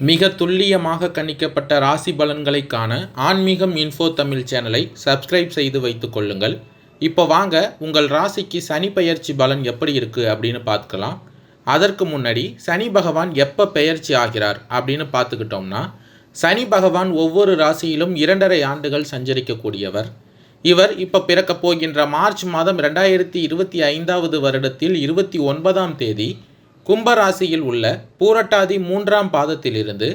மிக துல்லியமாக கணிக்கப்பட்ட ராசி பலன்களை காண ஆன்மீகம் இன்ஃபோ தமிழ் சேனலை சப்ஸ்கிரைப் செய்து வைத்துக் கொள்ளுங்கள். இப்போ வாங்க உங்கள் ராசிக்கு சனி பெயர்ச்சி பலன் எப்படி இருக்குது அப்படின்னு பார்த்துக்கலாம். அதற்கு முன்னாடி சனி பகவான் எப்போ பெயர்ச்சி ஆகிறார் அப்படின்னு பார்த்துக்கிட்டோம்னா சனி பகவான் ஒவ்வொரு ராசியிலும் இரண்டரை ஆண்டுகள் சஞ்சரிக்கக்கூடியவர். இவர் இப்போ பிறக்கப் போகின்ற மார்ச் மாதம் ரெண்டாயிரத்தி இருபத்தி ஐந்தாவது வருடத்தில் இருபத்தி ஒன்பதாம் தேதி கும்பராசியில் உள்ள பூரட்டாதி மூன்றாம் பாதத்திலிருந்து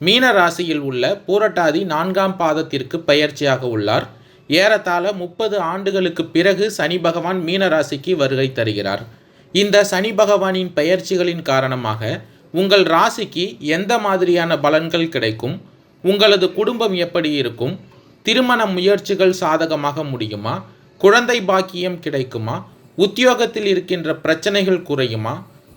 மீன ராசியில் உள்ள பூரட்டாதி நான்காம் பாதத்திற்கு பயிற்சியாக உள்ளார். ஏறத்தாழ முப்பது ஆண்டுகளுக்கு பிறகு சனி பகவான் மீன ராசிக்கு வருகை தருகிறார். இந்த சனி பகவானின் பெயர்ச்சிகளின் காரணமாக உங்கள் ராசிக்கு எந்த மாதிரியான பலன்கள் கிடைக்கும்? உங்களது குடும்பம் எப்படி இருக்கும்? திருமண முயற்சிகள் சாதகமாக முடியுமா? குழந்தை பாக்கியம் கிடைக்குமா? உத்தியோகத்தில் இருக்கின்ற பிரச்சனைகள் குறையுமா?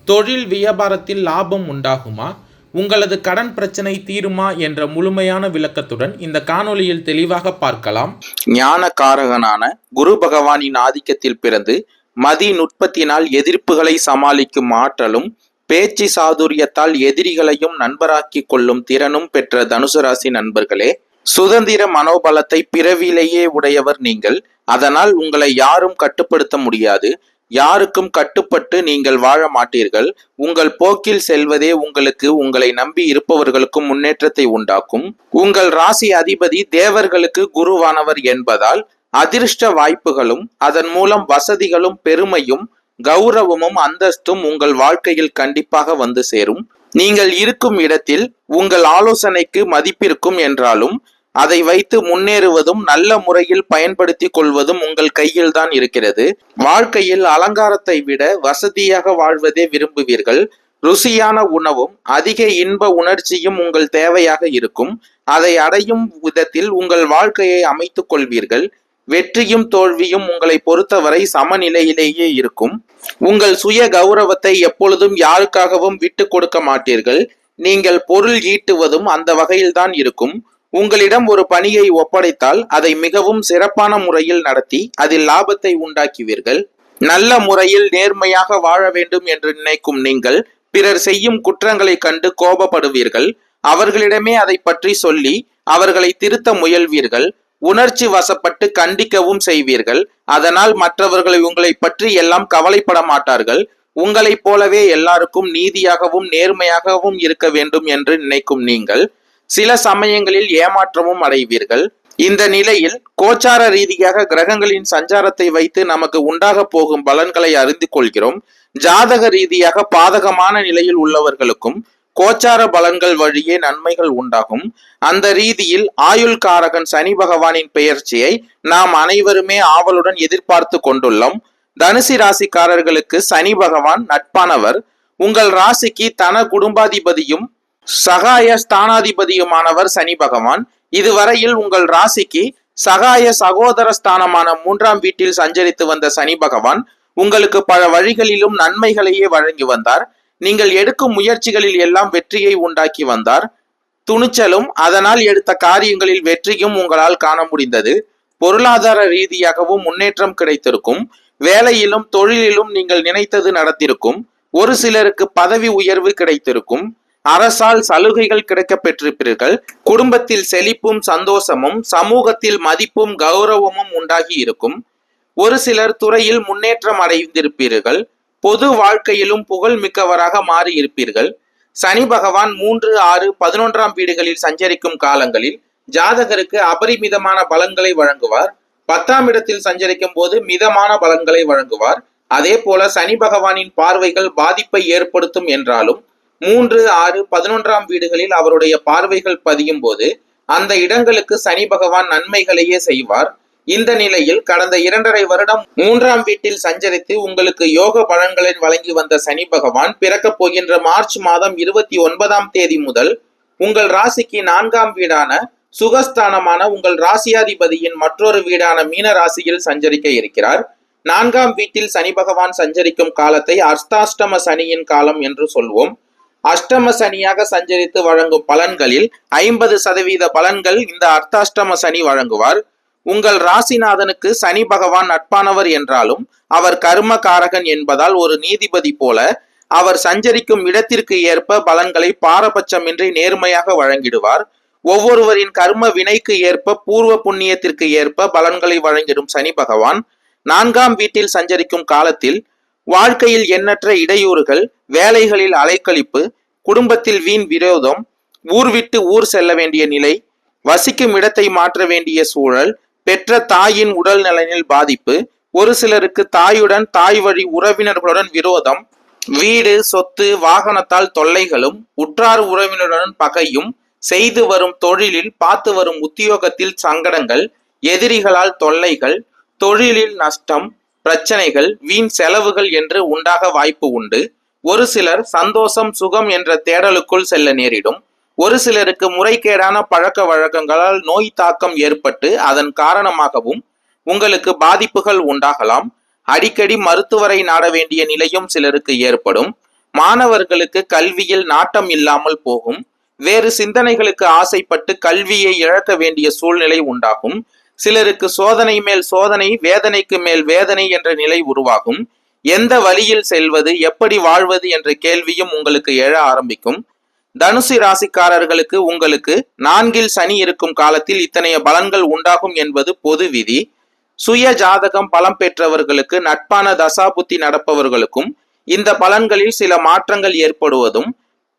தொழில் வியாபாரத்தில் லாபம் உண்டாகுமா? உங்களது கடன் பிரச்சனை தீருமா என்ற முழுமையான விளக்கத்துடன் இந்த காணொலியில் தெளிவாக பார்க்கலாம். ஞான காரகனான குரு பகவானின் ஆதிக்கத்தில் பிறந்து மதி நுட்பத்தினால் எதிர்ப்புகளை சமாளிக்கும் ஆற்றலும் பேச்சு சாதுரியத்தால் எதிரிகளையும் நண்பராக்கிக் கொள்ளும் திறனும் பெற்ற தனுசு ராசி நண்பர்களே சுதந்திர மனோபலத்தை பிறவிலேயே உடையவர் நீங்கள். அதனால் உங்களை யாரும் கட்டுப்படுத்த முடியாது. யாருக்கும் கட்டுப்பட்டு நீங்கள் வாழ மாட்டீர்கள். உங்கள் போக்கில் செல்வதே உங்களுக்கு உங்களை நம்பி இருப்பவர்களுக்கும் முன்னேற்றத்தை உண்டாக்கும். உங்கள் ராசி அதிபதி தேவர்களுக்கு குருவானவர் என்பதால் அதிர்ஷ்ட வாய்ப்புகளும் அதன் மூலம் வசதிகளும் பெருமையும் கௌரவமும் அந்தஸ்தும் உங்கள் வாழ்க்கையில் கண்டிப்பாக வந்து சேரும். நீங்கள் இருக்கும் இடத்தில் உங்கள் ஆலோசனைக்கு மதிப்பிருக்கும் என்றாலும் அதை வைத்து முன்னேறுவதும் நல்ல முறையில் பயன்படுத்தி கொள்வதும் உங்கள் கையில் தான் இருக்கிறது. வாழ்க்கையில் அலங்காரத்தை விட வசதியாக வாழ்வதே விரும்புவீர்கள். ருசியான உணவும் அதிக இன்ப உணர்ச்சியும் உங்கள் தேவையாக இருக்கும். அதை அடையும் விதத்தில் உங்கள் வாழ்க்கையை அமைத்துக் கொள்வீர்கள். வெற்றியும் தோல்வியும் உங்களை பொறுத்தவரை சமநிலையிலேயே இருக்கும். உங்கள் சுய கௌரவத்தை எப்பொழுதும் யாருக்காகவும் விட்டு கொடுக்க மாட்டீர்கள். நீங்கள் பொருள் ஈட்டுவதும் அந்த வகையில்தான் இருக்கும். உங்களிடம் ஒரு பணியை ஒப்படைத்தால் அதை மிகவும் சிறப்பான முறையில் நடத்தி அதில் லாபத்தை உண்டாக்குவீர்கள். நல்ல முறையில் நேர்மையாக வாழ வேண்டும் என்று நினைக்கும் நீங்கள் பிறர் செய்யும் குற்றங்களை கண்டு கோபப்படுவீர்கள். அவர்களிடமே அதை பற்றி சொல்லி அவர்களை திருத்த முயல்வீர்கள். உணர்ச்சி வசப்பட்டு கண்டிக்கவும் செய்வீர்கள். அதனால் மற்றவர்களை உங்களை பற்றி எல்லாம் கவலைப்பட மாட்டார்கள். உங்களைப் போலவே எல்லாருக்கும் நீதியாகவும் நேர்மையாகவும் இருக்க வேண்டும் என்று நினைக்கும் நீங்கள். சில சமயங்களில் ஏமாற்றமும் அடைவீர்கள். இந்த நிலையில் கோச்சார ரீதியாக கிரகங்களின் சஞ்சாரத்தை வைத்து நமக்கு உண்டாக போகும் பலன்களை அறிந்து கொள்கிறோம். ஜாதக ரீதியாக பாதகமான நிலையில் உள்ளவர்களுக்கும் கோச்சார பலன்கள் வழியே நன்மைகள் உண்டாகும். அந்த ரீதியில் ஆயுள் காரகன் சனி பகவானின் பெயர்ச்சியை நாம் அனைவருமே ஆவலுடன் எதிர்பார்த்து கொண்டுள்ளோம். தனுசி ராசிக்காரர்களுக்கு சனி பகவான் நட்பானவர். உங்கள் ராசிக்கு தன குடும்பாதிபதியும் சகாய ஸ்தானாதிபதியுமானவர் சனி பகவான். இதுவரையில் உங்கள் ராசிக்கு சகாய சகோதர ஸ்தானமான மூன்றாம் வீட்டில் சஞ்சரித்து வந்த சனி பகவான் உங்களுக்கு பல வழிகளிலும் நன்மைகளையே வழங்கி வந்தார். நீங்கள் எடுக்கும் முயற்சிகளில் எல்லாம் வெற்றியை உண்டாக்கி வந்தார். துணிச்சலும் அதனால் எடுத்த காரியங்களில் வெற்றியும் உங்களால் காண முடிந்தது. பொருளாதார ரீதியாகவும் முன்னேற்றம் கிடைத்திருக்கும். வேலையிலும் தொழிலிலும் நீங்கள் நினைத்தது நடத்திருக்கும் ஒரு சிலருக்கு பதவி உயர்வு கிடைத்திருக்கும். அரசால் சலுகைகள் கிடைக்க பெற்றிருப்பீர்கள். குடும்பத்தில் செழிப்பும் சந்தோஷமும் சமூகத்தில் மதிப்பும் கௌரவமும் உண்டாகி இருக்கும். ஒரு சிலர் துறையில் முன்னேற்றம் அடைந்திருப்பீர்கள். பொது வாழ்க்கையிலும் புகழ் மிக்கவராக மாறி இருப்பீர்கள் சனி பகவான் மூன்று ஆறு பதினொன்றாம் வீடுகளில் சஞ்சரிக்கும் காலங்களில் ஜாதகருக்கு அபரிமிதமான பலன்களை வழங்குவார். பத்தாம் இடத்தில் சஞ்சரிக்கும் போது மிதமான பலன்களை வழங்குவார். அதே போல சனி பகவானின் பார்வைகள் பாதிப்பை ஏற்படுத்தும் என்றாலும் மூன்று ஆறு பதினொன்றாம் வீடுகளில் அவருடைய பார்வைகள் பதியும் போது அந்த இடங்களுக்கு சனி பகவான் நன்மைகளையே செய்வார். இந்த நிலையில் கடந்த இரண்டரை வருடம் மூன்றாம் வீட்டில் சஞ்சரித்து உங்களுக்கு யோக பலன்களை வழங்கி வந்த சனி பகவான் பிறக்கப் போகின்ற மார்ச் மாதம் இருபத்தி ஒன்பதாம் தேதி முதல் உங்கள் ராசிக்கு நான்காம் வீடான சுகஸ்தானமான உங்கள் ராசியாதிபதியின் மற்றொரு வீடான மீன ராசியில் சஞ்சரிக்க இருக்கிறார். நான்காம் வீட்டில் சனி பகவான் சஞ்சரிக்கும் காலத்தை அர்த்தாஷ்டம சனியின் காலம் என்று சொல்வோம். அஷ்டம சனியாக சஞ்சரித்து வழங்கும் பலன்களில் ஐம்பது சதவீத பலன்கள் இந்த அர்த்தாஷ்டம சனி வழங்குவார். உங்கள் ராசிநாதனுக்கு சனி பகவான் நட்பானவர் என்றாலும் அவர் கர்ம காரகன் என்பதால் ஒரு நீதிபதி போல அவர் சஞ்சரிக்கும் இடத்திற்கு ஏற்ப பலன்களை பாரபட்சமின்றி நேர்மையாக வழங்கிடுவார். ஒவ்வொருவரின் கர்ம வினைக்கு ஏற்ப பூர்வ புண்ணியத்திற்கு ஏற்ப பலன்களை வழங்கிடும் சனி பகவான். நான்காம் வீட்டில் சஞ்சரிக்கும் காலத்தில் வாழ்க்கையில் எண்ணற்ற இடையூறுகள் வேலைகளில் அலைக்கழிப்பு குடும்பத்தில் வீண் விரோதம் ஊர் விட்டு ஊர் செல்ல வேண்டிய நிலை வசிக்கும் இடத்தை மாற்ற வேண்டிய சூழல் பெற்ற தாயின் உடல் நலனில் பாதிப்பு ஒரு சிலருக்கு தாயுடன் தாய் வழி உறவினர்களுடன் விரோதம் வீடு சொத்து வாகனத்தால் தொல்லைகளும் உற்றார் உறவினருடன் பகையும் செய்து வரும் தொழிலில் பார்த்து வரும் உத்தியோகத்தில் சங்கடங்கள் எதிரிகளால் தொல்லைகள் தொழிலில் நஷ்டம் பிரச்சனைகள் வீண் செலவுகள் என்று உண்டாக வாய்ப்பு உண்டு. ஒரு சிலர் சந்தோஷம் சுகம் என்ற தேடலுக்குள் செல்ல நேரிடும். ஒரு சிலருக்கு முறைகேடான பழக்க வழக்கங்களால் நோய் தாக்கம் ஏற்பட்டு அதன் காரணமாகவும் உங்களுக்கு பாதிப்புகள் உண்டாகலாம். அடிக்கடி மருத்துவரை நாட வேண்டிய நிலையும் சிலருக்கு ஏற்படும். மாணவர்களுக்கு கல்வியில் நாட்டம் இல்லாமல் போகும். வேறு சிந்தனைகளுக்கு ஆசைப்பட்டு கல்வியை இழக்க வேண்டிய சூழ்நிலை உண்டாகும். சிலருக்கு சோதனை மேல் சோதனை வேதனைக்கு மேல் வேதனை என்ற நிலை உருவாகும். எந்த வழியில் செல்வது எப்படி வாழ்வது என்ற கேள்வியும் உங்களுக்கு எழ ஆரம்பிக்கும். தனுசு ராசிக்காரர்களுக்கு உங்களுக்கு நான்கில் சனி இருக்கும் காலத்தில் இத்தனைய பலன்கள் உண்டாகும் என்பது பொது விதி. சுய ஜாதகம் பலம் பெற்றவர்களுக்கு நட்பான தசாபுத்தி நடப்பவர்களுக்கும் இந்த பலன்களில் சில மாற்றங்கள் ஏற்படுவதும்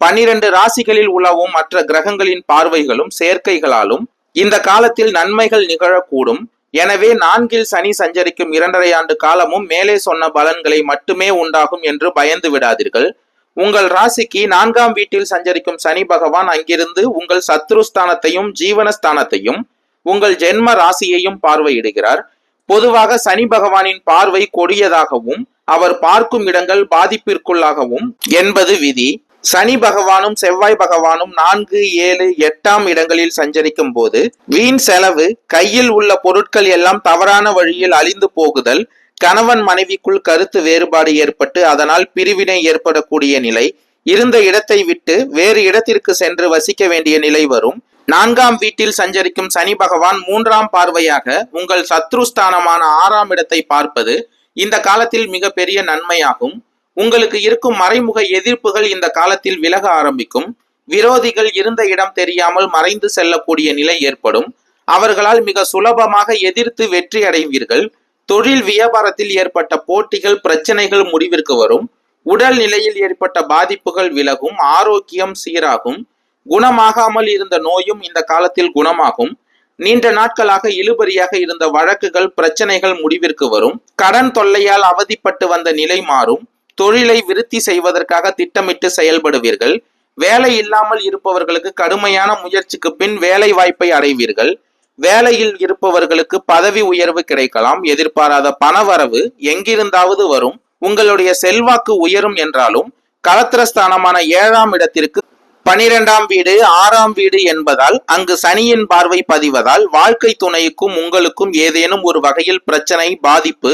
பன்னிரண்டு ராசிகளில் உலவும் மற்ற கிரகங்களின் பார்வைகளும் சேர்க்கைகளாலும் இந்த காலத்தில் நன்மைகள் நிகழக்கூடும். எனவே நான்கில் சனி சஞ்சரிக்கும் இரண்டரை ஆண்டு காலமும் மேலே சொன்ன பலன்களை மட்டுமே உண்டாகும் என்று பயந்து விடாதீர்கள். உங்கள் ராசிக்கு நான்காம் வீட்டில் சஞ்சரிக்கும் சனி பகவான் அங்கிருந்து உங்கள் சத்ருஸ்தானத்தையும் ஜீவனஸ்தானத்தையும் உங்கள் ஜென்ம ராசியையும் பார்வையிடுகிறார். பொதுவாக சனி பகவானின் பார்வை கொடியதாகவும் அவர் பார்க்கும் இடங்கள் பாதிப்பிற்குள்ளாகவும் என்பது விதி. சனி பகவானும் செவ்வாய் பகவானும் நான்கு ஏழு எட்டாம் இடங்களில் சஞ்சரிக்கும் போது வீண் செலவு கையில் உள்ள பொருட்கள் எல்லாம் தவறான வழியில் அழிந்து போகுதல் கணவன் மனைவிக்குள் கருத்து வேறுபாடு ஏற்பட்டு அதனால் பிரிவினை ஏற்படக்கூடிய நிலை இருந்த இடத்தை விட்டு வேறு இடத்திற்கு சென்று வசிக்க வேண்டிய நிலை வரும். நான்காம் வீட்டில் சஞ்சரிக்கும் சனி பகவான் மூன்றாம் பார்வையாக உங்கள் சத்ருஸ்தானமான ஆறாம் இடத்தை பார்ப்பது இந்த காலத்தில் மிக பெரிய நன்மையாகும். உங்களுக்கு இருக்கும் மறைமுக எதிர்ப்புகள் இந்த காலத்தில் விலக ஆரம்பிக்கும். விரோதிகள் இருந்த இடம் தெரியாமல் மறைந்து செல்லக்கூடிய நிலை ஏற்படும். அவர்களால் மிக சுலபமாக எதிர்த்து வெற்றி அடைவீர்கள். தொழில் வியாபாரத்தில் ஏற்பட்ட போட்டிகள் பிரச்சனைகள் முடிவிற்கு வரும். உடல் நிலையில் ஏற்பட்ட பாதிப்புகள் விலகும். ஆரோக்கியம் சீராகும். குணமாகாமல் இருந்த நோயும் இந்த காலத்தில் குணமாகும். நீண்ட நாட்களாக இழுபறியாக இருந்த வழக்குகள் பிரச்சனைகள் முடிவிற்கு வரும். கடன் தொல்லையால் அவதிப்பட்டு வந்த நிலை மாறும். தொழிலை விருத்தி செய்வதற்காக திட்டமிட்டு செயல்படுவீர்கள். வேலை இல்லாமல் இருப்பவர்களுக்கு கடுமையான முயற்சிக்கு பின் வேலை வாய்ப்பை அடைவீர்கள். வேலையில் இருப்பவர்களுக்கு பதவி உயர்வு கிடைக்கலாம். எதிர்பாராத பணவரவு எங்கிருந்தாவது வரும். உங்களுடைய செல்வாக்கு உயரும் என்றாலும் கலத்திரஸ்தானமான ஏழாம் இடத்திற்கு பனிரெண்டாம் வீடு ஆறாம் வீடு என்பதால் அங்கு சனியின் பார்வை பதிவதால் வாழ்க்கை துணைக்கும் உங்களுக்கும் ஏதேனும் ஒரு வகையில் பிரச்சனை பாதிப்பு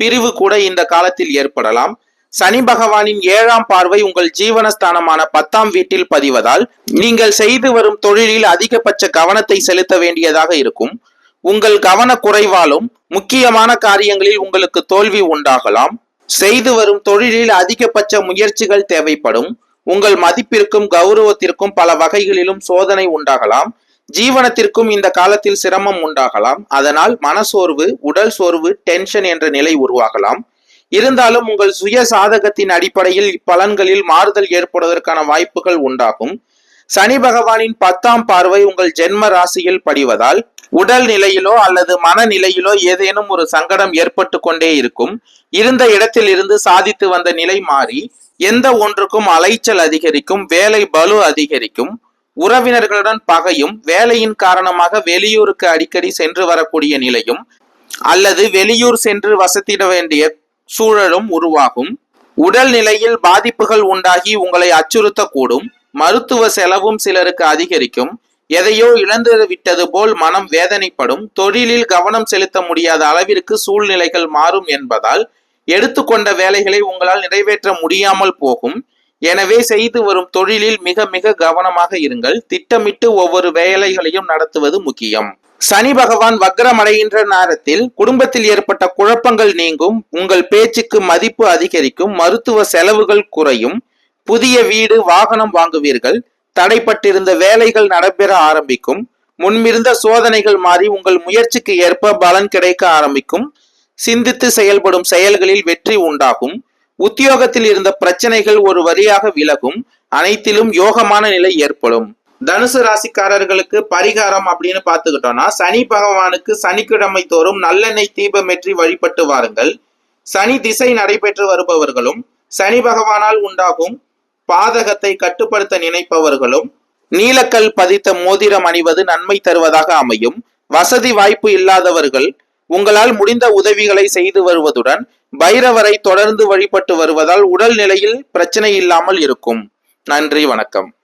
பிரிவு கூட இந்த காலத்தில் ஏற்படலாம். சனி பகவானின் ஏழாம் பார்வை உங்கள் ஜீவனஸ்தானமான பத்தாம் வீட்டில் பதிவதால் நீங்கள் செய்து வரும் தொழிலில் அதிகபட்ச கவனத்தை செலுத்த வேண்டியதாக இருக்கும். உங்கள் கவன குறைவாலும் முக்கியமான காரியங்களில் உங்களுக்கு தோல்வி உண்டாகலாம். செய்து வரும் தொழிலில் அதிகபட்ச முயற்சிகள் தேவைப்படும். உங்கள் மதிப்பிற்கும் கௌரவத்திற்கும் பல வகைகளிலும் சோதனை உண்டாகலாம். ஜீவனத்திற்கும் இந்த காலத்தில் சிரமம் உண்டாகலாம். அதனால் மனசோர்வு உடல் சோர்வு டென்ஷன் என்ற நிலை உருவாகலாம். இருந்தாலும் உங்கள் சுய சாதகத்தின் அடிப்படையில் இப்பலன்களில் மாறுதல் ஏற்படுவதற்கான வாய்ப்புகள் உண்டாகும். சனி பகவானின் பத்தாம் பார்வை உங்கள் ஜென்ம ராசியில் படிவதால் உடல் நிலையிலோ அல்லது மனநிலையிலோ ஏதேனும் ஒரு சங்கடம் ஏற்பட்டு கொண்டே இருக்கும். இருந்த இடத்தில் இருந்து சாதித்து வந்த நிலை மாறி எந்த ஒன்றுக்கும் அலைச்சல் அதிகரிக்கும் வேலை பலு அதிகரிக்கும். உறவினர்களுடன் பகையும் வேலையின் காரணமாக வெளியூருக்கு அடிக்கடி சென்று வரக்கூடிய நிலையும் அல்லது வெளியூர் சென்று வசத்திட வேண்டிய சூழலும் உருவாகும். உடல் நிலையில் பாதிப்புகள் உண்டாகி உங்களை அச்சுறுத்தக்கூடும். மருத்துவ செலவும் சிலருக்கு அதிகரிக்கும். எதையோ இழந்து விட்டது போல் மனம் வேதனைப்படும். தொழிலில் கவனம் செலுத்த முடியாத அளவிற்கு சூழ்நிலைகள் மாறும் என்பதால் எடுத்துக்கொண்ட வேலைகளை உங்களால் நிறைவேற்ற முடியாமல் போகும். எனவே செய்து வரும் தொழிலில் மிக மிக கவனமாக இருங்கள். திட்டமிட்டு ஒவ்வொரு வேலைகளையும் நடத்துவது முக்கியம். சனி பகவான் வக்ரமடைகின்ற நேரத்தில் குடும்பத்தில் ஏற்பட்ட குழப்பங்கள் நீங்கும் உங்கள் பேச்சுக்கு மதிப்பு அதிகரிக்கும் மருத்துவ செலவுகள் குறையும் புதிய வீடு வாகனம் வாங்குவீர்கள் தடைப்பட்டிருந்த வேலைகள் நடைபெற ஆரம்பிக்கும் முன்பிருந்த சோதனைகள் மாறி உங்கள் முயற்சிக்கு ஏற்ப பலன் கிடைக்க ஆரம்பிக்கும் சிந்தித்து செயல்படும் செயல்களில் வெற்றி உண்டாகும் உத்தியோகத்தில் இருந்த பிரச்சனைகள் ஒரு வரியாக விலகும் அனைத்திலும் யோகமான நிலை ஏற்படும். தனுசு ராசிக்காரர்களுக்கு பரிகாரம் அப்படின்னு பார்த்துக்கிட்டோம்னா சனி பகவானுக்கு சனிக்கிழமை தோறும் நல்லெண்ணெய் தீபமேற்றி வழிபட்டு வாருங்கள். சனி திசை நடைபெற்று வருபவர்களும் சனி பகவானால் உண்டாகும் பாதகத்தை கட்டுப்படுத்த நினைப்பவர்களும் நீலக்கல் பதித்த மோதிரம் அணிவது நன்மை தருவதாக அமையும். வசதி வாய்ப்பு இல்லாதவர்கள் உங்களால் முடிந்த உதவிகளை செய்து வருவதுடன் பைரவரை தொடர்ந்து வழிபட்டு வருவதால் உடல் நிலையில் பிரச்சனை இல்லாமல் இருக்கும். நன்றி வணக்கம்.